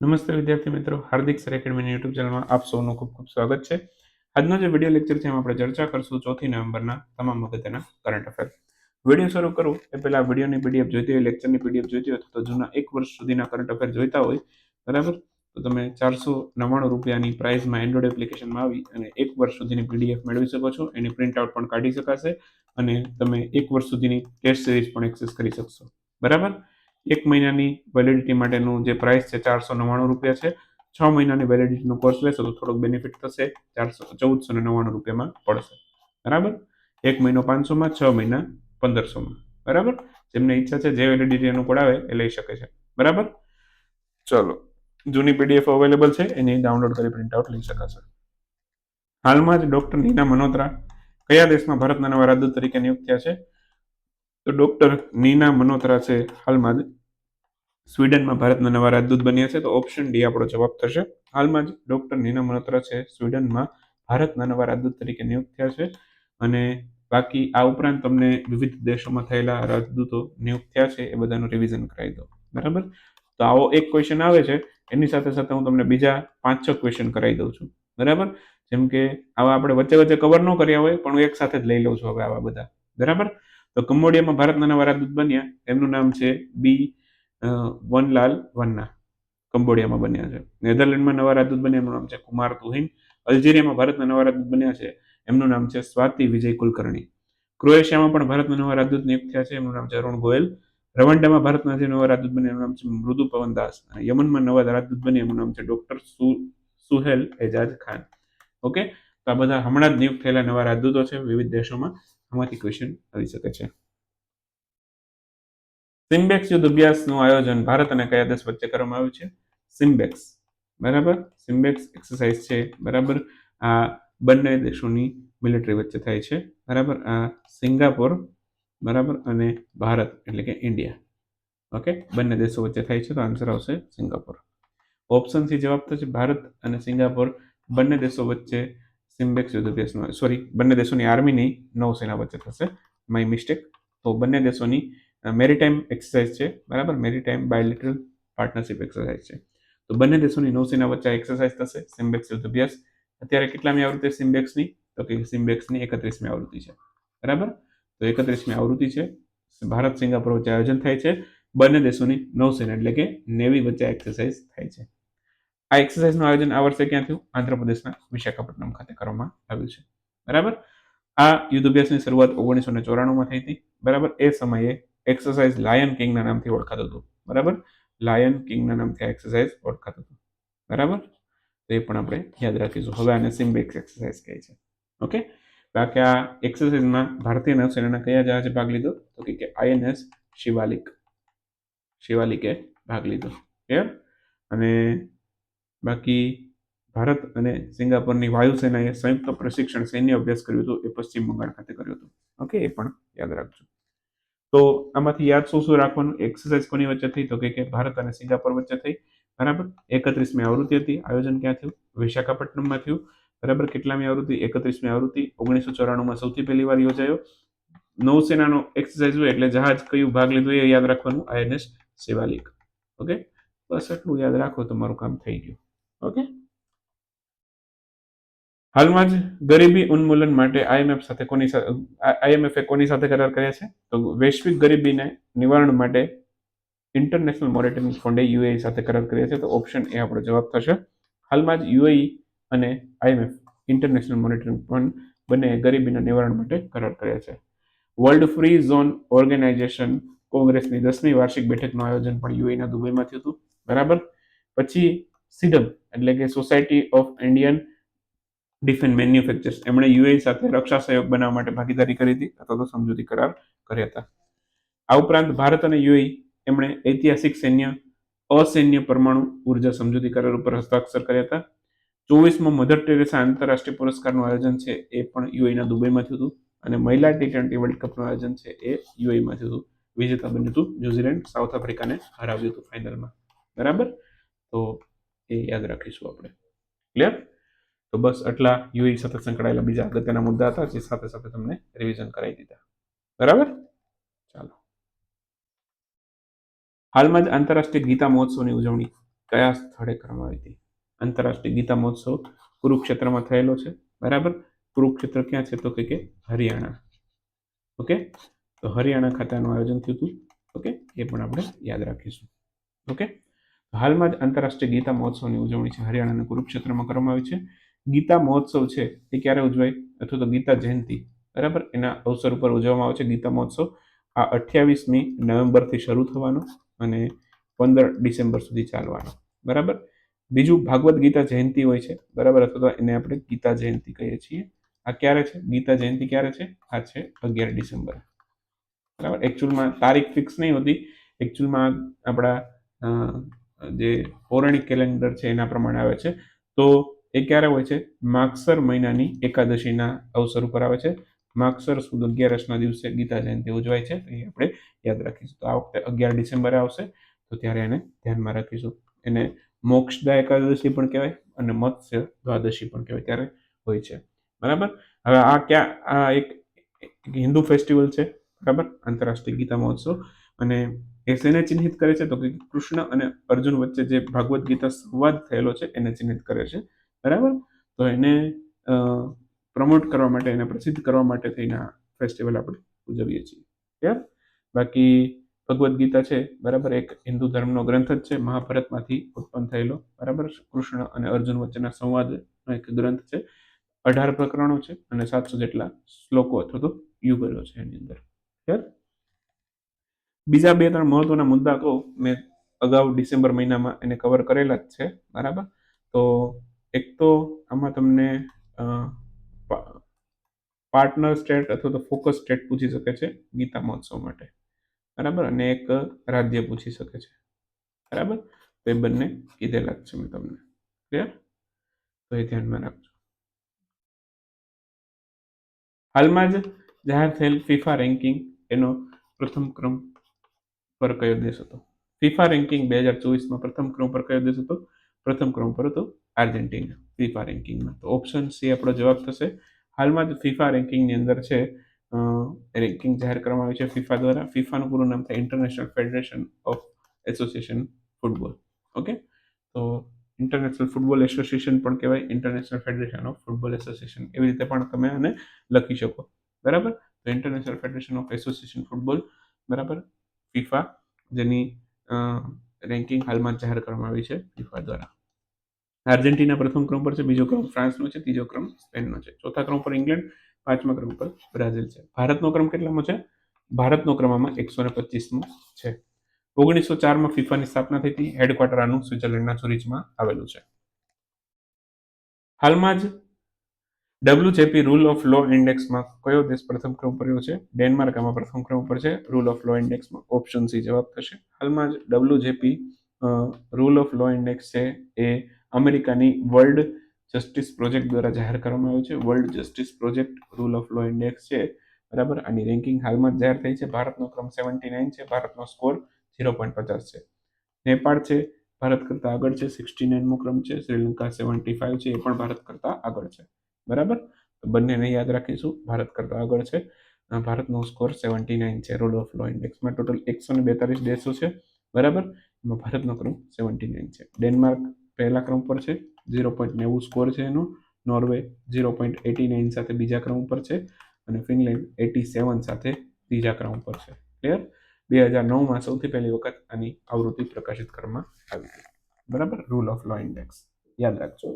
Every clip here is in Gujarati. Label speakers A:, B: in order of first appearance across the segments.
A: નમસ્તે વિદ્યાર્થી મિત્રો, હાર્દિક સર એકેડમીની યુટ્યુબ ચેનલમાં આપ સૌનું ખૂબ ખૂબ સ્વાગત છે. આજનો જે વીડિયો લેક્ચર છે એમાં આપણે ચર્ચા કરશું ચોથી નવેમ્બરના તમામ અગત્યના કરંટ અફેર વીડિયો શરૂ કરું, એ પહેલાં વિડીયોની પીડીએફ જોઈતી હોય, લેક્ચરની પીડીએફ જોઈતી હોય તો જૂના એક વર્ષ સુધીના કરંટ અફેર જોઈતા હોય, બરાબર? તો તમે ચારસો નવ્વાણું રૂપિયાની પ્રાઇસમાં એન્ડ્રોઇડ એપ્લિકેશનમાં આવી અને એક વર્ષ સુધીની પીડીએફ મેળવી શકો છો. એની પ્રિન્ટ આઉટ પણ કાઢી શકાશે અને તમે એક વર્ષ સુધીની ટેસ્ટ સિરીઝ પણ એક્સેસ કરી શકશો. બરાબર? એક મહિનાની વેલિડિટી માટેનું જે પ્રાઇસ છે ચારસો નવ્વાણું રૂપિયા છે. છ મહિનાની વેલિડિટીનો કોર્સ લેશો તો થોડોક બેનિફિટ થશે, ચારસો, ચૌદસો ને નવ્વાણું રૂપિયામાં પડશે. બરાબર? એક મહિનો પાંચસોમાં, છ મહિના પંદરસોમાં. બરાબર? જેમને ઈચ્છા છે જે વેલિડિટી અનુકૂળ આવે એ લઈ શકે છે. બરાબર? ચલો. જૂની પીડીએફ અવેલેબલ છે, એની ડાઉનલોડ કરી પ્રિન્ટ આઉટ લઈ શકાશે. હાલમાં જ ડોક્ટર નીના મનોત્રા કયા દેશમાં ભારતના નવા રાજદૂત તરીકે નિયુક્ત થયા છે? તો ડૉક્ટર નીના મનોત્રા છે હાલમાં જ. સ્વીડનમાં ભારતના નવા રાજદૂત બન્યા છે, તો ઓપ્શન ડી આપણો જવાબ થશે. હાલમાં જ ડૉક્ટર નીના મનોત્રા છે, સ્વીડનમાં ભારતના નવા રાજદૂત તરીકે નિયુક્ત થયા છે અને બાકી આ ઉપરાંત તમને વિવિધ દેશોમાં થયેલા રાજદૂતો નિયુક્ત થયા છે, એ બધાનું રિવિઝન કરાવી દો. બરાબર? તો આવો એક ક્વેશ્ચન આવે છે, એની સાથે સાથે હું તમને બીજા પાંચ છ ક્વેશ્ચન કરાવી દઉં છું. બરાબર? જેમ કે આવા આપણે વચ્ચે વચ્ચે કવર ન કર્યા હોય, પણ હું એક સાથે જ લઈ લઉં છું હવે આવા બધા. બરાબર? તો કંબોડિયામાં ભારતના નવા રાજદૂત બન્યા. એમનું નામ છે બી વનલાલ વન્ના. કંબોડિયામાં બન્યા છે. નેધરલેન્ડમાં નવા રાજદૂત બન્યા. એમનું નામ છે કુમાર તુહિન. અલ્જેરિયામાં ભારતના નવા રાજદૂત બન્યા છે. એમનું નામ છે સ્વાતિ વિજય કુલકર્ણી. ક્રોએશિયામાં પણ ભારતના નવા રાજદૂત નિયુક્ત થયા છે. એમનું નામ છે અરુણ ગોયલ. રવાંડામાં ભારતના જે નવા રાજદૂત બન્યા, એમનું નામ છે મૃદુ પવન દાસ. અને યમનમાં નવા રાજદૂત બન્યા, એમનું નામ છે ડોક્ટર સુહેલ એજાજ ખાન. ઓકે? તો આ બધા હમણાં જ નિયુક્ત થયેલા નવા રાજદૂતો છે વિવિધ દેશોમાં. આમાંથી ક્વેશ્ચન આવી શકે છે. સિમ્બેક્સ યુદ્ધ અભ્યાસનું આયોજન ભારત અને કયા દેશ વચ્ચે કરવામાં આવ્યું છે? સિમ્બેક્સ બરાબર? સિમ્બેક્સ એક્સરસાઇઝ છે. બરાબર? આ બંને દેશોની મિલિટરી વચ્ચે થાય છે. બરાબર? આ સિંગાપોર, બરાબર? અને ભારત, એટલે કે ઇન્ડિયા ઓકે બંને દેશો વચ્ચે થાય છે તો આન્સર આવશે સિંગાપોર. ઓપ્શનથી જવાબ થશે ભારત અને સિંગાપોર બંને દેશો વચ્ચે સિમ્બેક્સ યુદ્ધ અભ્યાસનો સોરી બંને દેશોની આર્મીની નૌસેના વચ્ચે થશે. માય મિસ્ટેક તો બંને દેશોની મેરીટાઈમ એક્સરસાઇઝ છે, બરાબર? મેરીટાઈમ બાયોલિટરલ પાર્ટનરશિપ એક્સરસાઇઝ છે. તો બંને દેશોની નૌસેના વચ્ચે એક્સરસાઇઝ થશે, સિમ્બેક્સ યુદ્ધ અભ્યાસ. અત્યારે કેટલામી આવૃત્તિ સિમ્બેક્સની? તો કે સિમ્બેક્સની એકત્રીસમી આવૃત્તિ છે. બરાબર? તો એકત્રીસમી આવૃત્તિ છે. ભારત સિંગાપુર વચ્ચે આયોજન થાય છે. બંને દેશોની નૌસેના એટલે કે નેવી વચ્ચે એક્સરસાઇઝ થાય છે. આ એક્સરસાઇઝનું આયોજન આ વર્ષે ક્યાં થયું? આંધ્રપ્રદેશના વિશાખાપટ્ટનમ ખાતે કરવામાં આવ્યું છે. બરાબર? આ યુદ્ધ અભ્યાસની શરૂઆત ઓગણીસો ને ચોરાણુંમાં થઈ હતી. બરાબર? એ સમયે એક્સરસાઇઝ લાયન કિંગના નામથી ઓળખાતું હતું. બરાબર? લાયન કિંગના નામથી આ એક્સરસાઇઝ ઓળખાતું હતું. બરાબર? તો એ પણ આપણે યાદ રાખીશું. હવે આને સિમ્બેક્સ એક્સરસાઇઝ કહે છે. ઓકે? બાકી આ એક્સરસાઇઝમાં ભારતીય નૌસેનાના કયા જહાજે ભાગ લીધો? તો કે આઈએનએસ શિવાલિક. શિવાલિકે ભાગ લીધો. ક્લિયર અને બાકી ભારત અને સિંગાપુરની વાયુસેનાએ સંયુક્ત પ્રશિક્ષણ સૈન્ય અભ્યાસ કર્યું હતું, એ પશ્ચિમ બંગાળ ખાતે કર્યું હતું. ઓકે, એ પણ યાદ રાખજો. તો આમાંથી યાદ શું શું રાખવાનું? એક્સરસાઇઝ કોની વચ્ચે થઈ? તો કે ભારત અને સિંગાપુર વચ્ચે થઈ. બરાબર? એકત્રીસમી આવૃત્તિ હતી. આયોજન ક્યાં થયું? વિશાખાપટ્ટનમમાં થયું. બરાબર? કેટલામી આવૃત્તિ? એકત્રીસમી આવૃત્તિ. ઓગણીસો ચોરાણુંમાં સૌથી પહેલી વાર યોજાયો. નૌસેનાનો એક્સરસાઇઝ હોય એટલે જહાજ કયું ભાગ લીધું એ યાદ રાખવાનું? INS Shivalik okay? બસ એટલું યાદ રાખો, તમારું કામ થઈ ગયું. ઓકે હાલમાં જ ગરીબી ઉન્મૂલન માટે આઈએમએફ સાથે કોની આઈએમએફે કોની સાથે કરાર કર્યા છે? તો વૈશ્વિક ગરીબીને નિવારણ માટે ઇન્ટરનેશનલ મોનિટરિંગ ફંડે યુએઈ સાથે કરાર કર્યા છે. તો ઓપ્શન એ આપણો જવાબ થશે. હાલમાં જ યુએઈ અને આઈએમએફ ઇન્ટરનેશનલ મોનિટરિંગ ફંડ બંને ગરીબીના નિવારણ માટે કરાર કર્યા છે. વર્લ્ડ ફ્રી ઝોન ઓર્ગેનાઇઝેશન કોંગ્રેસની દસમી વાર્ષિક બેઠકનું આયોજન પણ યુએઈના દુબઈમાં થયું હતું. બરાબર? પછી સિડમ એટલે કે society of Indian defence manufacturers એમણે યુએઈ સાથે રક્ષા સહયોગ બનાવવા માટે ભાગીદારી કરી હતી. અથવા તો સમજૂતી કરાર કર્યા હતા. આ ઉપરાંત ભારત અને યુએઈ એમણે ઐતિહાસિક સૈન્ય, અસૈન્ય પરમાણુ ઊર્જા સમજૂતી કરાર ઉપર હસ્તાક્ષર કર્યા હતા. ચોવીસમાં મધર ટેરેસા આંતરરાષ્ટ્રીય પુરસ્કારનું આયોજન છે એ પણ યુએઈના દુબઈમાં થયું હતું. અને મહિલા ટી ટ્વેન્ટી વર્લ્ડ કપનું આયોજન છે એ યુએઈમાં થયું હતું. વિજેતા બન્યું હતું ન્યુઝીલેન્ડ સાઉથ આફ્રિકાને હરાવ્યું હતું ફાઇનલમાં બરાબર? તો એ યાદ રાખીશું આપણે. ક્લિયર તો બસ આટલા યુઈ સાથે સંકળાયેલા બીજા અગત્યના મુદ્દા હતા જે સાથે સાથે તમને રિવિઝન કરાવી દીધા. બરાબર? ચાલો. હાલમાં જ આંતરરાષ્ટ્રીય ગીતા મહોત્સવની ઉજવણી કયા સ્થળે કરવામાં આવી હતી? આંતરરાષ્ટ્રીય ગીતા મહોત્સવ કુરુક્ષેત્રમાં થયેલો છે. બરાબર? કુરુક્ષેત્ર ક્યાં છે? તો કે કે હરિયાણા. ઓકે? તો હરિયાણા ખાતાનું આયોજન થયું હતું. ઓકે? એ પણ આપણે યાદ રાખીશું. ઓકે? હાલમાં જ આંતરરાષ્ટ્રીય ગીતા મહોત્સવની ઉજવણી છે. હરિયાણાના કુરુક્ષેત્રમાં કરવામાં આવી છે. ગીતા મહોત્સવ છે એ ક્યારે ઉજવાય? અથવા તો ગીતા જયંતિ. બરાબર? એના અવસર ઉપર ઉજવવામાં આવે છે ગીતા મહોત્સવ. આ અઠ્યાવીસમી નવેમ્બરથી શરૂ થવાનો અને પંદર ડિસેમ્બર સુધી ચાલવાનો. બરાબર? બીજું ભાગવત ગીતા જયંતિ હોય છે. બરાબર? અથવા તો એને આપણે ગીતા જયંતિ કહીએ છીએ. આ ક્યારે છે? ગીતા જયંતિ ક્યારે છે? આ છે અગિયાર ડિસેમ્બર. બરાબર? એકચ્યુઅલમાં તારીખ ફિક્સ નહીં હોતી. એકચ્યુઅલમાં આપણા જે પૌરાણિક કેલેન્ડર છે એના પ્રમાણે આવે છે. તો એ ક્યારે હોય છે? માગસર મહિનાની એકાદશીના અવસર ઉપર આવે છે. માગસર સુદ અગિયારસના દિવસે ગીતા જયંતિ ઉજવાય છે. એ આપણે યાદ રાખીશું. તો આ વખતે અગિયાર ડિસેમ્બરે આવશે. તો ત્યારે એને ધ્યાનમાં રાખીશું. એને મોક્ષદા એકાદશી પણ કહેવાય અને મત્સ્ય દ્વાદશી પણ કહેવાય ત્યારે હોય છે. બરાબર? હવે આ ક્યાં, આ એક હિન્દુ ફેસ્ટિવલ છે. બરાબર? આંતરરાષ્ટ્રીય ગીતા મહોત્સવ. અને એ શેને ચિહ્નિત કરે છે? તો કે કૃષ્ણ અને અર્જુન વચ્ચે જે ભાગવદ્ ગીતા સંવાદ થયેલો છે, એને ચિહ્નિત કરે છે. બરાબર? તો એને પ્રમોટ કરવા માટે, એને પ્રસિદ્ધ કરવા માટે થઈને આ ફેસ્ટિવલ આપણે ઉજવીએ છીએ. ક્લિયર? બાકી ભગવદ્ ગીતા છે, બરાબર? એક હિન્દુ ધર્મનો ગ્રંથ જ છે, મહાભારતમાંથી ઉત્પન્ન થયેલો. બરાબર? કૃષ્ણ અને અર્જુન વચ્ચેના સંવાદનો એક ગ્રંથ છે. અઢાર પ્રકરણો છે અને સાતસો જેટલા શ્લોકો અથવા તો યુગલો છે એની અંદર. ક્લિયર? બીજા બે, ત્રણ મહત્વના મુદ્દા તો મેં અગાઉ ડિસેમ્બર મહિનામાં એને કવર કરેલા જ છે, બરાબર? તો એક તો આમાં તમને પાર્ટનર સ્ટેટ અથવા તો ફોકસ સ્ટેટ પૂછી શકે છે, ગીતા મહોત્સવ માટે, બરાબર? અને એક રાજ્ય પૂછી શકે છે, બરાબર? તો એ બંને કીધેલા જ છે મેં તમને ક્લિયર તો એ ધ્યાનમાં રાખજો. હાલમાં જ જાહેર થયેલ ફિફા રેન્કિંગ એનો પ્રથમ ક્રમ પર કયો દેશ હતો? ફિફા રેન્કિંગ બે હજાર ચોવીસમાં પ્રથમ ક્રમ પર કયો દેશ હતો? પ્રથમ ક્રમ પર હતો આર્જેન્ટિના ફિફા રેન્કિંગમાં તો ઓપ્શન સી આપણો જવાબ થશે. હાલમાં જ ફિફા રેન્કિંગની અંદર છે રેન્કિંગ જાહેર કરવામાં આવ્યું છે ફિફા દ્વારા. ફિફાનું પૂરું નામ થાય international federation of association football okay તો ઇન્ટરનેશનલ ફૂટબોલ એસોસિએશન પણ કહેવાય. International federation of football association એવી રીતે પણ તમે આને લખી શકો. બરાબર? તો international federation of association football બરાબર? ફિફા જેની રેન્કિંગ હાલમાં જાહેર કરવામાં આવી છે ફિફા દ્વારા. આર્જેન્ટિના પ્રથમ ક્રમ પર છે, બીજો ક્રમ ફ્રાન્સનો છે, ત્રીજો ક્રમ સ્પેનનો છે. ચોથા ક્રમ પર ઇંગ્લેન્ડ, પાંચમા ક્રમ પર બ્રાઝિલ છે. ભારતનો ક્રમ કેટલામાં છે? ભારતનો ક્રમ આમાં એકસો ને પચીસમો છે. ઓગણીસો ચારમાં ફિફાની સ્થાપના થઈ હતી, હેડક્વાર્ટર આનું સ્વિટરલેન્ડના સુરિચમાં આવેલું છે. હાલમાં જ ડબ્લ્યુજેપી રૂલ ઓફ લો ઇન્ડેક્સમાં કયો દેશ પ્રથમ ક્રમ પર છે? ડેનમાર્ક આમાં પ્રથમ ક્રમ પર છે. રૂલ ઓફ લો ઇન્ડેક્સમાં ઓપ્શન સી જવાબ થશે. હાલમાં જ WJP rule of law index છે એ અમેરિકાની વર્લ્ડ જસ્ટિસ પ્રોજેક્ટ દ્વારા જાહેર કરવામાં આવ્યું છે. World justice project rule of law index છે. બરાબર? આની રેન્કિંગ હાલમાં જાહેર થઈ છે. ભારતનો ક્રમ સેવન્ટી નાઇન છે. ભારતનો સ્કોર ઝીરો પોઈન્ટ પચાસ છે. નેપાળ છે. ભારત કરતાં આગળ છે. સિક્સટી નાઇનમો ક્રમ છે. શ્રીલંકા સેવન્ટી ફાઇવ છે. એ પણ ભારત કરતાં આગળ છે. બરાબર? તો બંનેને યાદ રાખીશું. ભારત કરતાં આગળ છે. ભારતનો સ્કોર સેવન્ટી નાઇન છે રૂલ ઓફ લો ઇન્ડેક્સમાં ટોટલ એકસો ને બેતાલીસ દેશો છે. બરાબર? એમાં ભારતનો ક્રમ સેવન્ટી નાઇન છે. ડેનમાર્ક પહેલા ક્રમ પર છે. ઝીરો પોઈન્ટ નેવું સ્કોર છે એનો. Norway zero point eighty nine સાથે બીજા ક્રમ ઉપર છે. અને ફિનલેન્ડ એટી સેવન સાથે ત્રીજા ક્રમ ઉપર છે. ક્લિયર બે હજાર નવમાં સૌથી પહેલી વખત આની આવૃત્તિ પ્રકાશિત કરવામાં આવી. બરાબર? રૂલ ઓફ લો ઇન્ડેક્સ યાદ રાખજો.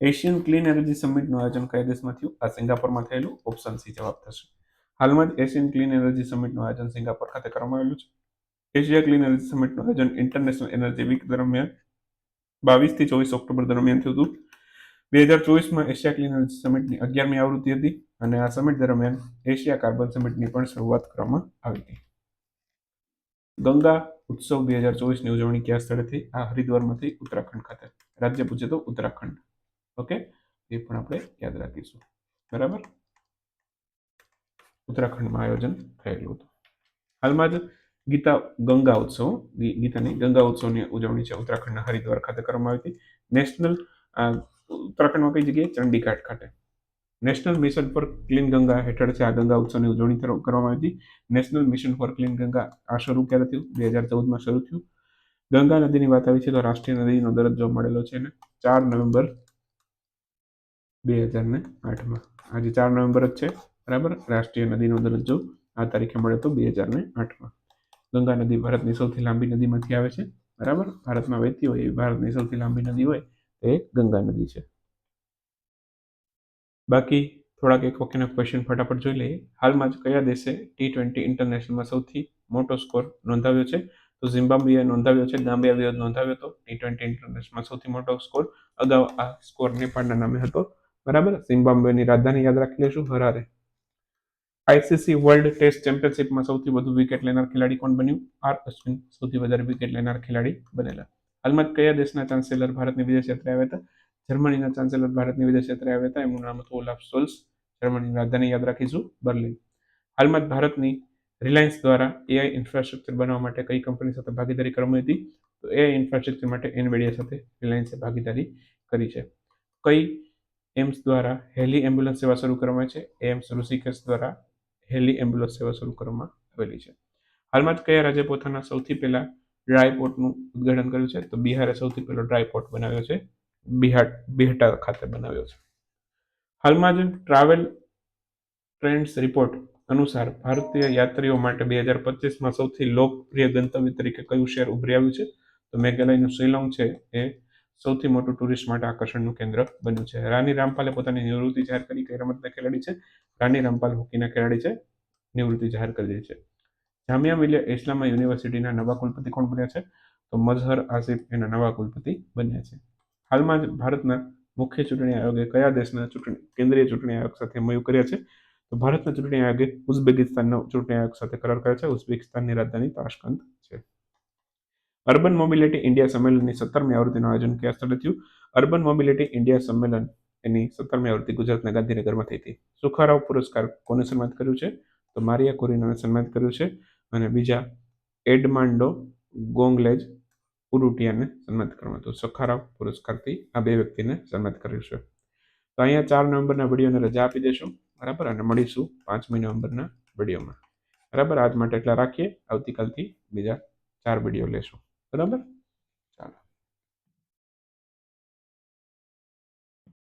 A: એશિયન ક્લીન એનર્જી સમિટનું આયોજન કયા દેશમાં થયું. આ સિંગાપોરમાં થયેલું ઓપ્શન સી જવાબ થશે. હાલમાં જ એશિયન ક્લીન એનર્જી સમિટનું આયોજન સિંગાપોર ખાતે કરવામાં આવેલું છે. એશિયા ક્લીન એનર્જી સમિટનું આયોજન ઇન્ટરનેશનલ એનર્જી વીક દરમિયાન બાવીસથી ચોવીસ ઓક્ટોબર દરમિયાન થયું હતું. બે હજાર ચોવીસમાં એશિયા ક્લીન એનર્જી સમિટની અગિયારમી આવૃત્તિ હતી અને આ સમિટ દરમિયાન એશિયા કાર્બન સમિટની પણ શરૂઆત કરવામાં આવી હતી. ગંગા ઉત્સવ બે હજાર ચોવીસની ઉજવણી કયા સ્થળેથી આ હરિદ્વારમાંથી ઉત્તરાખંડ ખાતે. રાજ્ય પૂછે તો ઉત્તરાખંડ. ઓકે? એ પણ આપણે યાદ રાખીશું. બરાબર? ઉત્તરાખંડમાં આયોજન થયેલું હતું. હાલમાં જ ગીતા ગંગા ઉત્સવ ગીતાની ગંગા ઉત્સવની ઉજવણી છે. ઉત્તરાખંડના હરિદ્વાર ખાતે કરવામાં આવી હતી. નેશનલ ઉત્તરાખંડમાં કઈ જગ્યાએ? ચંડીઘાટ ખાતે. National mission for clean Ganga હેઠળ છે આ ગંગા ઉત્સવની ઉજવણી કરવામાં આવી હતી. National mission for clean Ganga આ શરૂ ક્યારે થયું? બે હજાર ચૌદમાં શરૂ થયું. ગંગા નદીની વાત આવી છે તો રાષ્ટ્રીય નદીનો દરજ્જો મળેલો છે એને. ચાર નવેમ્બર બે હજાર ને આઠમાં. આજે ચાર નવેમ્બર જ છે, બરાબર? રાષ્ટ્રીય નદીનો દરજ્જો. આ તારીખે મળ્યો હતો બે હજાર ને આઠમાં. ગંગા નદી ભારતની સૌથી લાંબી નદીમાંથી આવે છે, બરાબર? ભારતમાં વહેતી હોય એવી ભારતની સૌથી લાંબી નદી હોય એ ગંગા નદી છે. બાકી થોડાક એક વખતના ક્વેશ્ચન ફટાફટ જોઈ લઈએ. હાલમાં જ કયા દેશે ટી ટ્વેન્ટી ઇન્ટરનેશનલમાં સૌથી મોટો સ્કોર નોંધાવ્યો છે? તો ઝિમ્બાબ્વેએ નોંધાવ્યો છે ગામ્બિયાએ નોંધાવ્યો હતો ટી ટ્વેન્ટી ઇન્ટરનેશનલમાં સૌથી મોટો સ્કોર અગાઉ આ સ્કોર નેપાળના નામે હતો. બરાબર? ઝિમ્બાબ્વેની રાજધાની યાદ રાખી લેશું હરારે. આઈસીસી વર્લ્ડ ટેસ્ટ ચેમ્પિયનશિપમાં સૌથી વધુ વિકેટ લેનાર ખેલાડી કોણ બન્યું? આર અશ્વિન, સૌથી વધારે વિકેટ લેનાર ખેલાડી બનેલા. હાલમાં કયા દેશના ચાન્સેલર ભારતની વિદેશ યાત્રા આવ્યા હતા? જર્મનીના ચાન્સેલર ભારતની વિદેશ યાત્રા આવ્યા હતા, એમનું નામ હતું ઓલાફ સોલ્સ. જર્મનીની રાજધાની યાદ રાખીશું, બર્લિન. હાલમાં ભારતની રિલાયન્સ દ્વારા એઆઈ ઇન્ફ્રાસ્ટ્રક્ચર બનાવવા માટે કઈ કંપની સાથે ભાગીદારી કરવામાં હતી? તો એઆઈ ઇન્ફ્રાસ્ટ્રક્ચર માટે એનવીડિયા સાથે રિલાયન્સે ભાગીદારી કરી છે. કઈ એમ્સ દ્વારા હેલી એમ્બ્યુલન્સ સેવા શરૂ કરવામાં છે. એમ્સ ઋષિકેશ દ્વારા હેલી એમ્બ્યુલન્સ સેવા શરૂ કરવામાં આવેલી છે. હાલમાં જ કયા રાજ્ય પોતાના સૌથી પહેલા ડ્રાય પોર્ટનું ઉદ્ઘાટન કર્યું છે? તો બિહારે સૌથી પહેલો ડ્રાય પોર્ટ બનાવ્યો છે. બિહાર, બિહટા ખાતે બનાવ્યો છે. હાલમાં જ ટ્રાવેલ ટ્રેન્ડ્સ રિપોર્ટ અનુસાર ભારતીય યાત્રીઓ માટે બે હજાર પચીસમાં સૌથી લોકપ્રિય ગંતવ્ય તરીકે કયું શહેર ઉભરી આવ્યું છે? તો મેઘાલયનું શિલોંગ છે એ સૌથી મોટું ટુરિસ્ટ માટે આકર્ષણનું કેન્દ્ર બન્યું છે. રાની રામપાલે પોતાની નિવૃત્તિ જાહેર કરી કઈ રમતના ખેલાડી છે. રાની રામપાલ હોકીના ખેલાડી છે. નિવૃત્તિ જાહેર કરી દીધી છે. જામિયા મિલિયા ઇસ્લામા યુનિવર્સિટીના નવા કુલપતિ કોણ બન્યા છે? તો મઝહર આસિફ એના નવા કુલપતિ બન્યા છે. હાલમાં જ ભારતના મુખ્ય ચૂંટણી આયોગે કયા દેશના ચૂંટણી, કેન્દ્રીય ચૂંટણી આયોગ સાથે મયું કર્યા છે? તો ભારતના ચૂંટણી આયોગે ઉઝબેકિસ્તાનનો ચૂંટણી આયોગ સાથે કરાર કર્યો છે. ઉઝબેકિસ્તાનની રાજધાની તાશ્કંદ. અર્બન મોબિલિટી ઇન્ડિયા સંમેલનની સત્તરમી આવૃત્તિનું આયોજન કયા સ્થળે થયું? અર્બન મોબિલિટી ઇન્ડિયા સંમેલન એની સત્તરમી આવૃત્તિ ગુજરાતના ગાંધીનગરમાં થઈ હતી. સુખારાવ પુરસ્કાર કોને સન્માનિત કર્યું છે? તો મારિયા કોરિનાને સન્માનિત કર્યું છે અને બીજા એડમાંડો ગોંગલેજ ઉરુટિયાને સન્માનિત કરવામાં હતું સખારાવ પુરસ્કારથી આ બે વ્યક્તિને સન્માનિત કર્યું છે. તો અહીંયા ચાર નવેમ્બરના વિડીયોને રજા આપી દેશું. બરાબર? અને મળીશું પાંચમી નવેમ્બરના વિડીયોમાં. બરાબર? આજ માટે એટલા રાખીએ. આવતીકાલથી બીજા ચાર વીડિયો લેશું. બરાબર